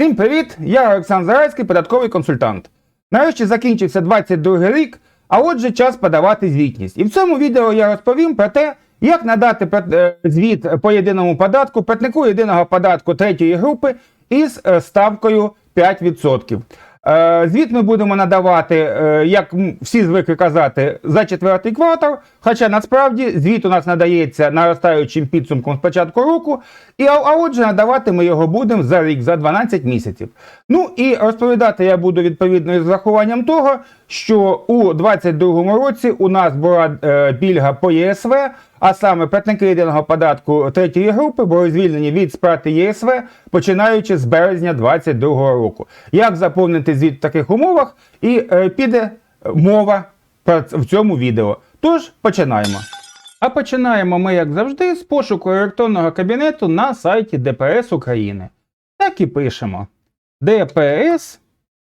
Всім привіт! Я Олександр Зарайський, податковий консультант. Нарешті закінчився 22 рік, а отже, час подавати звітність. І в цьому відео я розповім про те, як надати е, звіт по єдиному податку платнику єдиного податку третьої групи із е, ставкою 5%. Е, Звіт ми будемо надавати, е, як всі звикли казати, за четвертий квартал. Хоча насправді звіт у нас надається наростаючим підсумком з початку року, і а, отже, надавати ми його будемо за рік, за 12 місяців. Ну і розповідати я буду відповідно із врахуванням того, що у 2022 році у нас була е, пільга по ЄСВ, а саме платники єдиного податку третьої групи були звільнені від сплати ЄСВ, починаючи з березня 2022 року. Як заповнити звіт в таких умовах? І е, піде мова в цьому відео. Тож починаємо. А починаємо ми, як завжди, з пошуку електронного кабінету на сайті ДПС України. Так і пишемо: ДПС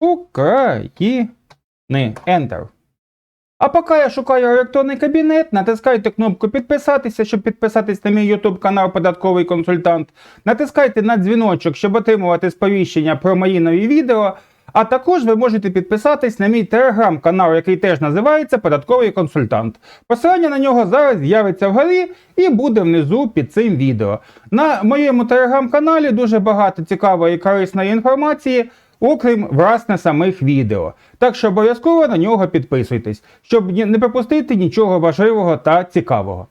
України. Enter. А поки я шукаю електронний кабінет, натискайте кнопку підписатися, щоб підписатись на мій YouTube канал Податковий консультант. Натискайте на дзвіночок, щоб отримувати сповіщення про мої нові відео. А також ви можете підписатись на мій телеграм-канал, який теж називається Податковий консультант. Посилання на нього зараз з'явиться вгорі і буде внизу під цим відео. На моєму телеграм-каналі дуже багато цікавої і корисної інформації, окрім власне самих відео. Так що обов'язково на нього підписуйтесь, щоб не пропустити нічого важливого та цікавого.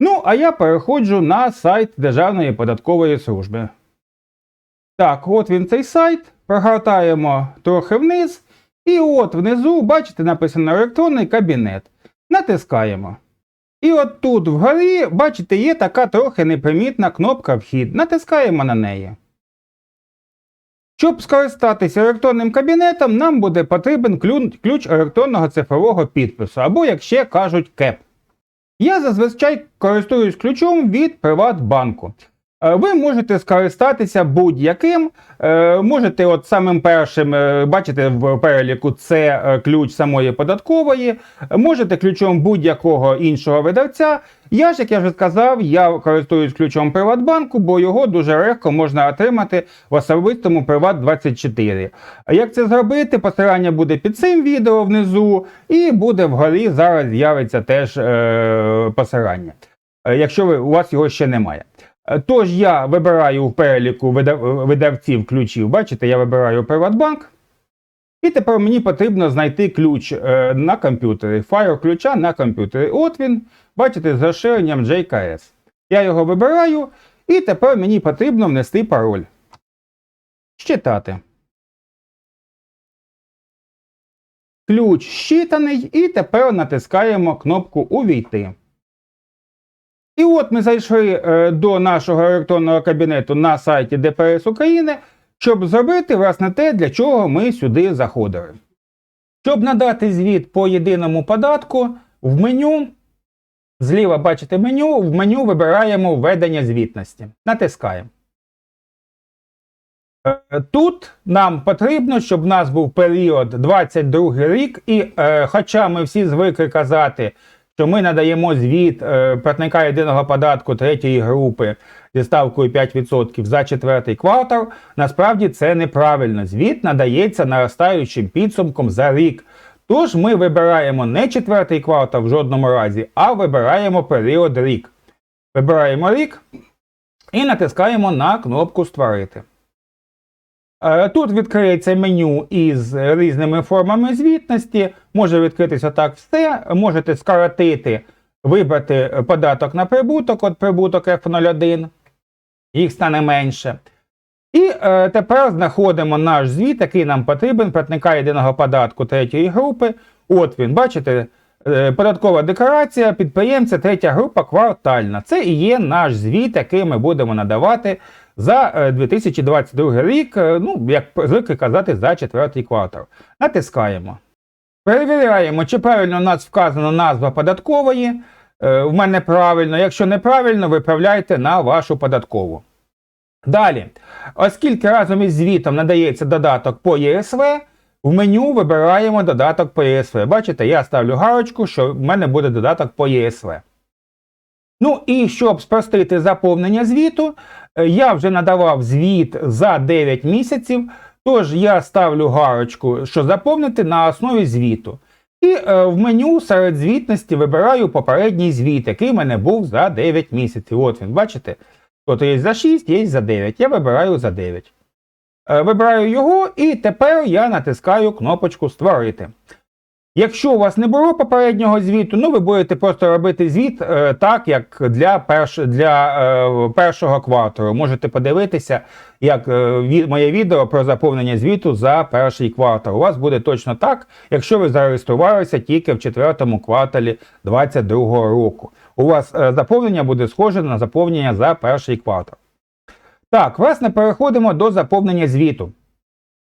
Ну, а я переходжу на сайт Державної податкової служби. Так, от він цей сайт. Прогортаємо трохи вниз. І от внизу, бачите, написано електронний кабінет. Натискаємо. І от тут вгорі, бачите, є така трохи непримітна кнопка Вхід. Натискаємо на неї. Щоб скористатися електронним кабінетом, нам буде потрібен ключ електронного цифрового підпису, або, як ще кажуть, КЕП. Я зазвичай користуюсь ключом від Приватбанку. Е, Ви можете скористатися будь-яким. Е, Можете, от самим першим, е, бачите в переліку, це ключ самої податкової. Можете ключом будь-якого іншого видавця. Я ж, як я вже сказав, я користуюсь ключом Приватбанку, бо його дуже легко можна отримати в особистому Приват24. Як це зробити? Посилання буде під цим відео внизу, і буде вгорі зараз з'явиться теж е, посилання, якщо ви, у вас його ще немає. Е, Тож я вибираю в переліку видавців ключів. Бачите, я вибираю Приватбанк. І тепер мені потрібно знайти ключ е, на комп'ютері, файл ключа на комп'ютері. От він, бачите, з розширенням JKS. Я його вибираю, і тепер мені потрібно внести пароль. Щитати. Ключ щитаний, і тепер натискаємо кнопку Увійти. І от ми зайшли е, до нашого електронного кабінету на сайті ДПС України, щоб зробити власне те, для чого ми сюди заходили. Щоб надати звіт по єдиному податку, в меню, зліва бачите меню, в меню вибираємо введення звітності. Натискаємо. Е, Тут нам потрібно, щоб в нас був період 22 рік, і е, хоча ми всі звикли казати, що ми надаємо звіт е, платника єдиного податку третьої групи зі ставкою 5% за четвертий квартал, насправді це неправильно. Звіт надається наростаючим підсумком за рік. Тож ми вибираємо не четвертий квартал в жодному разі, а вибираємо період рік. Вибираємо рік і натискаємо на кнопку Створити. Е, Тут відкриється меню із різними формами звітності. Може відкритися так все. Можете скоротити, вибрати податок на прибуток, от прибуток F01, їх стане менше. І е, тепер знаходимо наш звіт, який нам потрібен, платника єдиного податку третьої групи. От він, бачите, е, податкова декларація підприємця третя група квартальна. Це і є наш звіт, який ми будемо надавати за е, 2022 рік, е, ну, як звикли казати, за четвертий квартал. Натискаємо. Перевіряємо, чи правильно у нас вказана назва податкової. Е, В мене правильно. Якщо неправильно, виправляйте на вашу податкову. Далі, оскільки разом із звітом надається додаток по ЄСВ, в меню вибираємо додаток по ЄСВ. Бачите, я ставлю галочку, що в мене буде додаток по ЄСВ. Ну і щоб спростити заповнення звіту, е, я вже надавав звіт за 9 місяців, тож я ставлю гарочку, що заповнити на основі звіту. І е, в меню серед звітності вибираю попередній звіт, який в мене був за 9 місяців. От він, бачите? Тобто є за 6, є за 9. Я вибираю за 9. Е, вибираю його, і тепер я натискаю кнопочку Створити. Якщо у вас не було попереднього звіту, ну ви будете просто робити звіт е, так, як для перш, для е, першого кварталу. Можете подивитися, як е, ві- моє відео про заповнення звіту за перший квартал. У вас буде точно так, якщо ви зареєструвалися тільки в четвертому кварталі 2022 року. У вас е, заповнення буде схоже на заповнення за перший квартал. Так, власне, переходимо до заповнення звіту.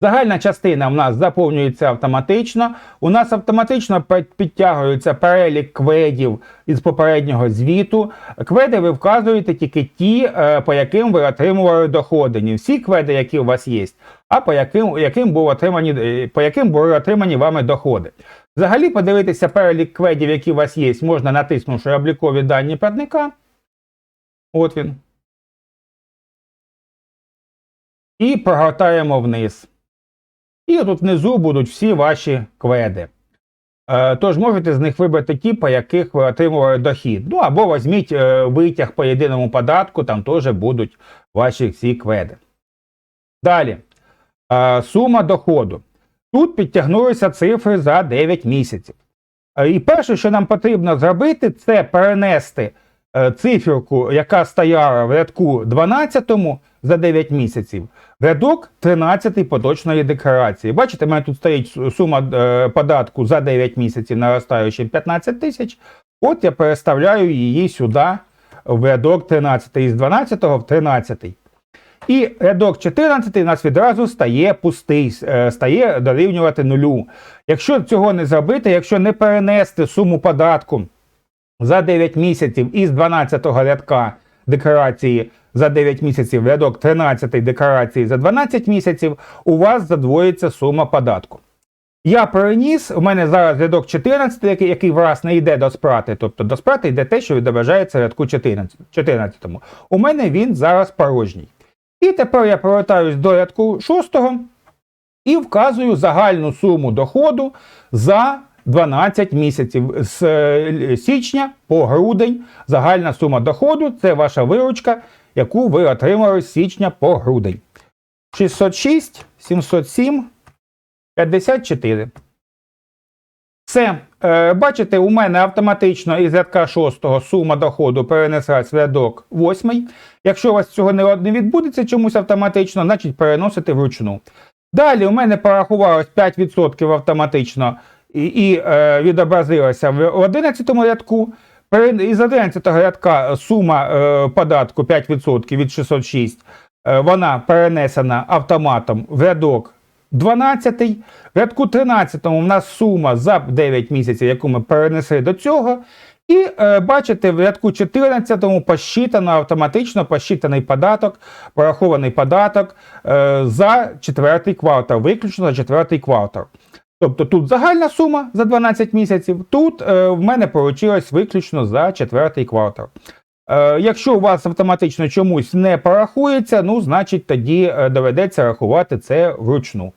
Загальна частина в нас заповнюється автоматично. У нас автоматично підтягується перелік кведів із попереднього звіту. Кведи ви вказуєте тільки ті, е, по яким ви отримували доходи. Не всі кведи, які у вас є, а по яким, яким, був отримані, е, по яким були отримані вами доходи. Взагалі, подивитися перелік кведів, які у вас є, можна натиснувши облікові дані платника. От він. І прогортаємо вниз. І тут внизу будуть всі ваші кведи. Е, Тож можете з них вибрати ті, по яких ви отримували дохід. Ну або візьміть е, витяг по єдиному податку, там теж будуть ваші всі кведи. Далі. Е, Сума доходу. Тут підтягнулися цифри за 9 місяців. І перше, що нам потрібно зробити, це перенести циферку, яка стояла в рядку 12 за 9 місяців, рядок 13 поточної декларації. Бачите, в мене тут стоїть сума е, податку за 9 місяців, наростаючи 15 тисяч. От я переставляю її сюди в рядок 13 із 12 в 13. І рядок 14 у нас відразу стає пустий, е, стає дорівнювати нулю. Якщо цього не зробити, якщо не перенести суму податку за 9 місяців із 12 рядка декларації за 9 місяців рядок 13 декларації за 12 місяців, у вас задвоїться сума податку. Я переніс, у мене зараз рядок 14, який, який власне йде до сплати, тобто до сплати йде те, що відображається рядку 14. 14. У мене він зараз порожній. І тепер я повертаюсь до рядку 6 і вказую загальну суму доходу за 12 місяців з е, січня по грудень. Загальна сума доходу це ваша виручка, яку ви отримали з січня по грудень. 606, 707, 54. Все. Е, бачите, у мене автоматично із рядка 6 сума доходу перенеслась в рядок 8. Якщо у вас цього не відбудеться чомусь автоматично, значить переносите вручну. Далі у мене порахувалось 5% автоматично і, і е, відобразилося в 11 рядку. Із 11 рядка сума е, податку 5% від 606, е, вона перенесена автоматом в рядок 12. В рядку 13 у нас сума за 9 місяців, яку ми перенесли до цього. І е, бачите, в рядку 14 посчитано автоматично посчитаний податок, порахований податок е, за четвертий квартал, виключно за четвертий квартал. Тобто тут загальна сума за 12 місяців, тут е, в мене вийшло виключно за четвертий квартал. Е, якщо у вас автоматично чомусь не порахується, ну, значить тоді е, доведеться рахувати це вручну.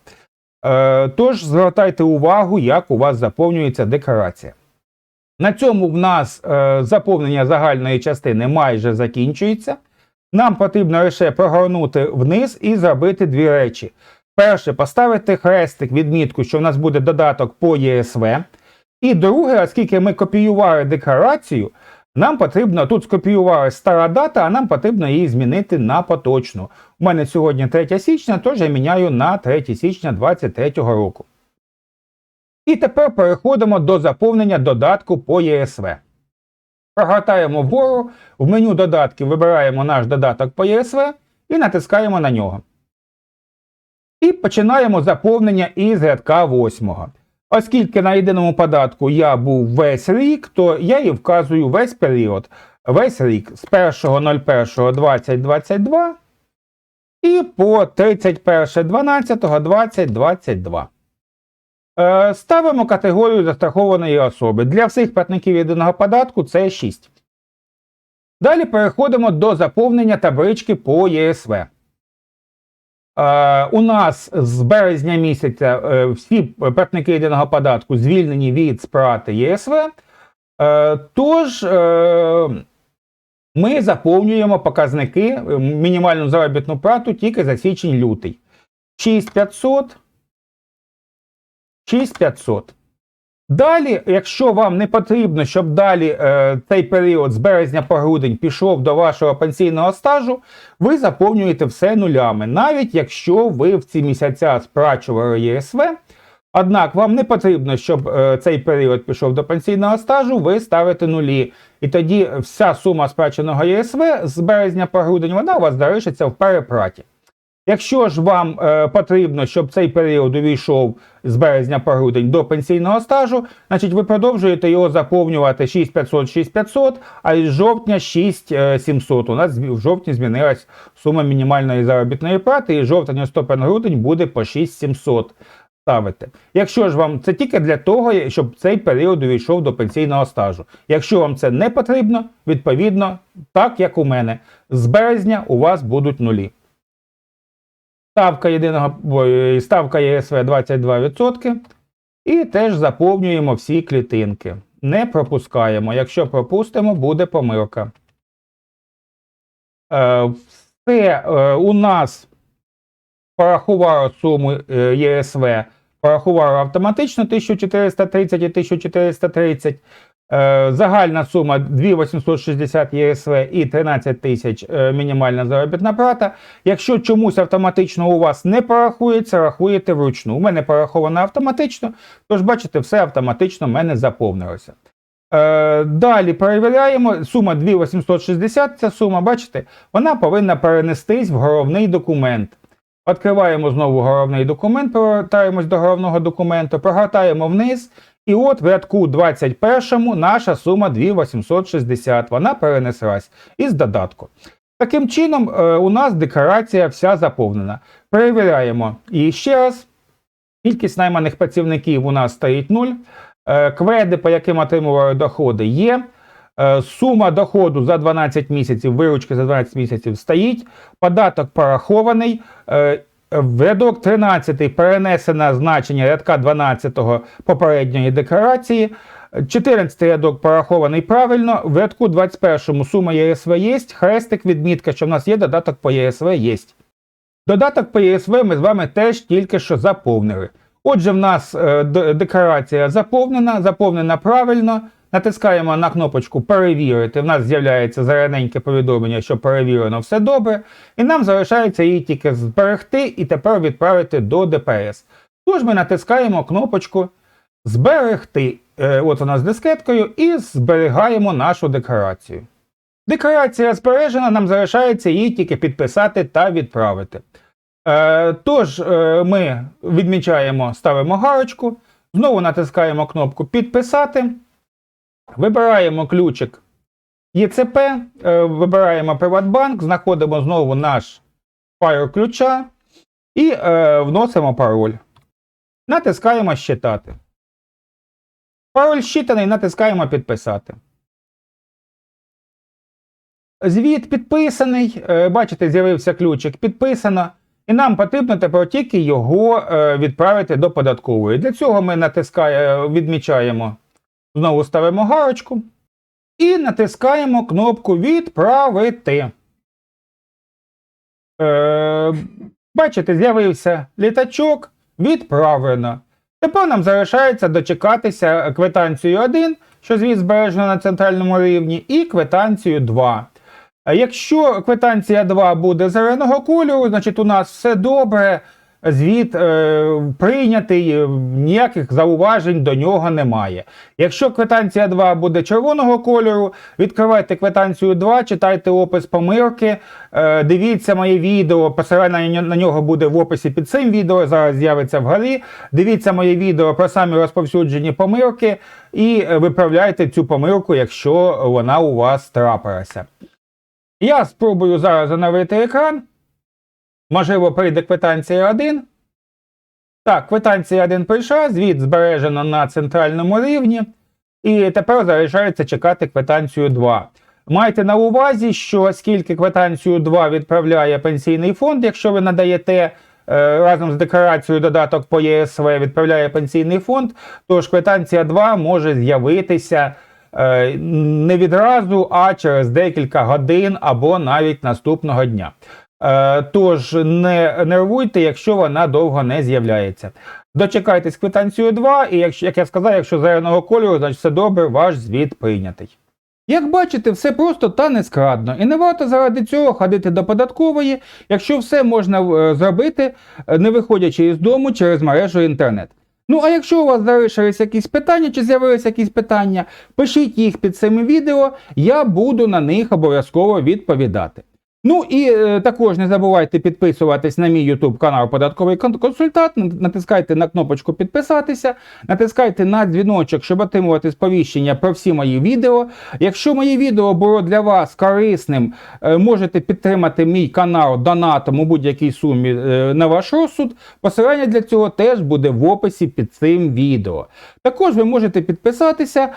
Е, тож звертайте увагу, як у вас заповнюється декларація. На цьому в нас е, заповнення загальної частини майже закінчується. Нам потрібно лише прогорнути вниз і зробити дві речі. Перше, поставити хрестик, відмітку, що в нас буде додаток по ЄСВ. І друге, оскільки ми копіювали декларацію, нам потрібно тут скопіювали стара дата, а нам потрібно її змінити на поточну. У мене сьогодні 3 січня, тож я міняю на 3 січня 2023 року. І тепер переходимо до заповнення додатку по ЄСВ. Прогортаємо вгору, в меню додатків вибираємо наш додаток по ЄСВ і натискаємо на нього. І починаємо заповнення із рядка 8. Оскільки на єдиному податку я був весь рік, то я і вказую весь період. Весь рік з 1.01.2022 і по 31.12.2022. Е, Ставимо категорію застрахованої особи. Для всіх платників єдиного податку це 6. Далі переходимо до заповнення таблички по ЄСВ. Е, у нас з березня місяця е, всі платники єдиного податку звільнені від сплати ЄСВ. Е, тож ми заповнюємо показники мінімальну заробітну плату тільки за січень-лютий. 6500. 6500. Далі, якщо вам не потрібно, щоб далі е, цей період з березня по грудень пішов до вашого пенсійного стажу, ви заповнюєте все нулями, навіть якщо ви в ці місяця сплачували ЄСВ. Однак вам не потрібно, щоб е, цей період пішов до пенсійного стажу, ви ставите нулі. І тоді вся сума сплаченого ЄСВ з березня по грудень вона у вас залишиться в переплаті. Якщо ж вам е, потрібно, щоб цей період увійшов з березня по грудень до пенсійного стажу, значить ви продовжуєте його заповнювати 6500 6500, а із жовтня 6700. У нас в жовтні змінилась сума мінімальної заробітної плати, і жовтень, листопад, грудень буде по 6700 ставити. Якщо ж вам це тільки для того, щоб цей період увійшов до пенсійного стажу. Якщо вам це не потрібно, відповідно, так як у мене, з березня у вас будуть нулі. Ставка єдиного ставка ЄСВ 22%. І теж заповнюємо всі клітинки. Не пропускаємо. Якщо пропустимо, буде помилка. Е, все е, у нас порахувало суму е, ЄСВ, порахувало автоматично 1430 і 1430. Е, Загальна сума 2860 ЄСВ і 13 тисяч е, мінімальна заробітна плата. Якщо чомусь автоматично у вас не порахується, рахуєте вручну. У мене пораховано автоматично, тож бачите, все автоматично в мене заповнилося. Е, Далі перевіряємо. Сума 2860, ця сума, бачите, вона повинна перенестись в головний документ. Відкриваємо знову головний документ, повертаємось до головного документу, прогортаємо вниз. І от в рядку 21 наша сума 2860. Вона перенеслась із додатку. Таким чином, е, у нас декларація вся заповнена. Перевіряємо і ще раз. Кількість найманих працівників у нас стоїть 0. Е, Кведи, по яким отримували доходи, є. Е, Сума доходу за 12 місяців, виручки за 12 місяців стоїть. Податок порахований. Е, В рядок 13 перенесено значення рядка 12 попередньої декларації. 14 рядок порахований правильно. В рядку 21 сума ЄСВ є. Хрестик, відмітка, що в нас є додаток по ЄСВ є. Додаток по ЄСВ ми з вами теж тільки що заповнили. Отже, в нас е, декларація заповнена, заповнена правильно. Натискаємо на кнопочку Перевірити. В нас з'являється зелененьке повідомлення, що перевірено все добре. І нам залишається її тільки зберегти і тепер відправити до ДПС. Тож ми натискаємо кнопочку Зберегти. Е, От вона з дискеткою, і зберігаємо нашу декларацію. Декларація збережена, нам залишається її тільки підписати та відправити. Е, тож е, ми відмічаємо, ставимо галочку, знову натискаємо кнопку Підписати, вибираємо ключик ЄЦП, е, вибираємо Приватбанк, знаходимо знову наш файл ключа і е, вносимо пароль. Натискаємо Щитати. Пароль щитаний, натискаємо Підписати. Звіт підписаний. е, Бачите, з'явився ключик підписано. І нам потрібно тепер тільки його е, відправити до податкової. Для цього ми натискаємо, відмічаємо, знову ставимо галочку і натискаємо кнопку Відправити. Е, бачите, з'явився літачок. Відправлено. Тепер нам залишається дочекатися квитанцію 1, що звіт збережено на центральному рівні, і квитанцію 2. Якщо квитанція 2 буде зеленого кольору, значить у нас все добре, звіт е, прийнятий, е, ніяких зауважень до нього немає. Якщо квитанція 2 буде червоного кольору, відкривайте квитанцію 2, читайте опис помилки, е, дивіться моє відео, посилання на нього буде в описі під цим відео, зараз з'явиться вгорі. Дивіться моє відео про самі розповсюджені помилки і е, виправляйте цю помилку, якщо вона у вас трапилася. Я спробую зараз оновити екран. Можливо, прийде квитанція 1. Так, квитанція 1 прийшла, звіт збережено на центральному рівні. І тепер залишається чекати квитанцію 2. Майте на увазі, що скільки квитанцію 2 відправляє пенсійний фонд, якщо ви надаєте е, разом з декларацією додаток по ЄСВ, відправляє пенсійний фонд, тож квитанція 2 може з'явитися е, не відразу, а через декілька годин або навіть наступного дня. Е, Тож не нервуйте, якщо вона довго не з'являється. Дочекайтесь квитанцію 2, і якщо, як я сказав, якщо зеленого кольору, значить все добре, ваш звіт прийнятий. Як бачите, все просто та нескладно, і не варто заради цього ходити до податкової, якщо все можна е, зробити, е, не виходячи із дому через мережу інтернет. Ну а якщо у вас залишились якісь питання чи з'явилися якісь питання, пишіть їх під цим відео, я буду на них обов'язково відповідати. Ну і е, також не забувайте підписуватись на мій YouTube канал Податковий консультант. Натискайте на кнопочку підписатися, натискайте на дзвіночок, щоб отримувати сповіщення про всі мої відео. Якщо моє відео було для вас корисним, е, можете підтримати мій канал донатом у будь-якій сумі е, на ваш розсуд. Посилання для цього теж буде в описі під цим відео. Також ви можете підписатися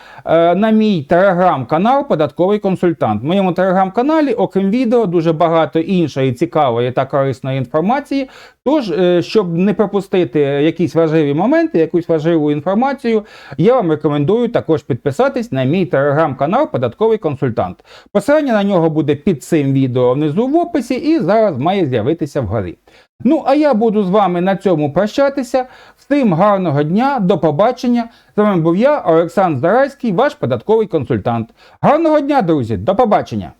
на мій телеграм-канал Податковий консультант. В моєму телеграм-каналі, окрім відео, дуже багато іншої цікавої та корисної інформації. Тож, е, щоб не пропустити якісь важливі моменти, якусь важливу інформацію, я вам рекомендую також підписатись на мій телеграм-канал Податковий консультант. Посилання на нього буде під цим відео внизу в описі і зараз має з'явитися вгорі. Ну, а я буду з вами на цьому прощатися. Всім гарного дня, до побачення. З вами був я, Олександр Зарайський, ваш податковий консультант. Гарного дня, друзі, до побачення!